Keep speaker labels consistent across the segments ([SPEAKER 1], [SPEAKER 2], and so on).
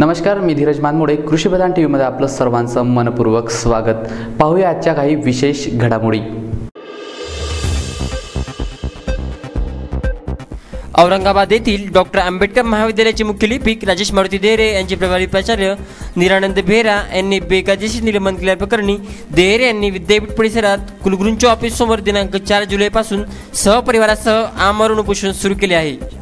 [SPEAKER 1] नमस्कार मी धीरज मानमोडे कृषीप्रधान टी व्हीमध्ये आपलं सर्वांचं मनपूर्वक स्वागत. पाहूया आजच्या काही विशेष घडामोडी.
[SPEAKER 2] औरंगाबाद येथील डॉक्टर आंबेडकर महाविद्यालयाचे मुख्य लिपिक राजेश मारुती देहरे यांचे प्रभारी प्राचार्य निरानंद बेहरा यांनी बेकायदेशीर निलंबन केल्याप्रकरणी देहरे यांनी विद्यापीठ परिसरात कुलगुरूंच्या ऑफिससमोर दिनांक चार जुलैपासून सहपरिवारासह आमरण उपोषण सुरू केले आहे.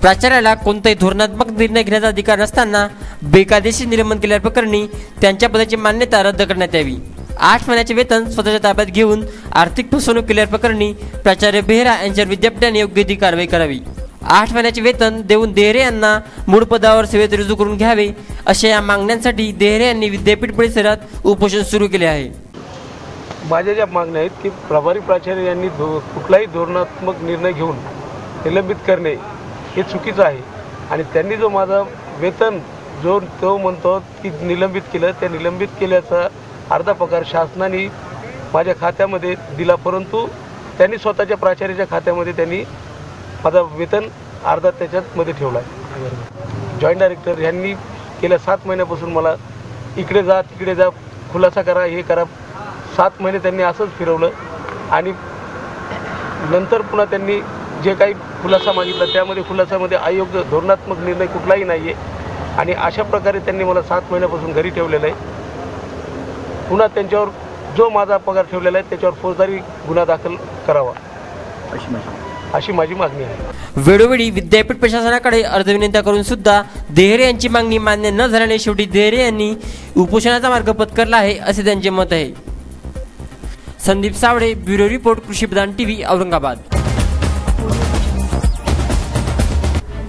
[SPEAKER 2] प्राचार्याला कोणताही धोरणात्मक निर्णय घेण्याचा अधिकार नसताना बेकायदेशीर निलंबन केल्याप्रकरणी त्यांच्या पदाची मान्यता रद्द करण्यात यावी. आठ महिन्याचे वेतन स्वतःच्या ताब्यात घेऊन आर्थिक फसवणूक केल्याप्रकरणी प्राचार्य बेहरा यांच्यावर विद्यापीठाने योग्य ती कारवाई करावी. आठ महिन्याचे वेतन देऊन देहरे यांना मूळ पदावर सेवेत रुजू करून घ्यावे अशा या मागण्यांसाठी देहरे यांनी विद्यापीठ परिसरात उपोषण सुरू केले आहे.
[SPEAKER 3] माझ्या ज्या मागण्या आहेत की प्रभारी प्राचार्य यांनी धो कुठलाही धोरणात्मक निर्णय घेऊन निलंबित करणे हे चुकीचं आहे. आणि त्यांनी जो माझा वेतन जो तो म्हणतो की निलंबित केलं. त्या निलंबित केल्याचा अर्धा पगार शासनाने माझ्या खात्यामध्ये दिला परंतु त्यांनी स्वतःच्या प्राचार्याच्या खात्यामध्ये त्यांनी माझा वेतन अर्धा त्याच्यात मध्ये ठेवला. आहे जॉईंट डायरेक्टर यांनी गेल्या सात महिन्यापासून मला इकडे जा तिकडे जा खुलासा करा हे करा. सात महिने त्यांनी असंच फिरवलं. आणि नंतर पुन्हा त्यांनी जे काही खुलासा मागितला त्यामध्ये खुलासामध्ये अयोग्य धोरणात्मक निर्णय कुठलाही नाही आहे आणि अशा प्रकारे त्यांनी मला सात महिन्यापासून घरी ठेवलेलं आहे. पुन्हा त्यांच्यावर जो माझा पगार ठेवलेला आहे त्याच्यावर फौजदारी गुन्हा दाखल करावा. अशी माझी मागणी. आहे.
[SPEAKER 2] वेळोवेळी विद्यापीठ प्रशासनाकडे अर्ज विनंत्या करून सुद्धा देहरे यांची मागणी मान्य न झाल्याने शेवटी देहरे यांनी उपोषणाचा मार्ग पत्करला आहे असे त्यांचे मत आहे. संदीप सावडे ब्युरो रिपोर्ट कृषीप्रधान टीव्ही औरंगाबाद.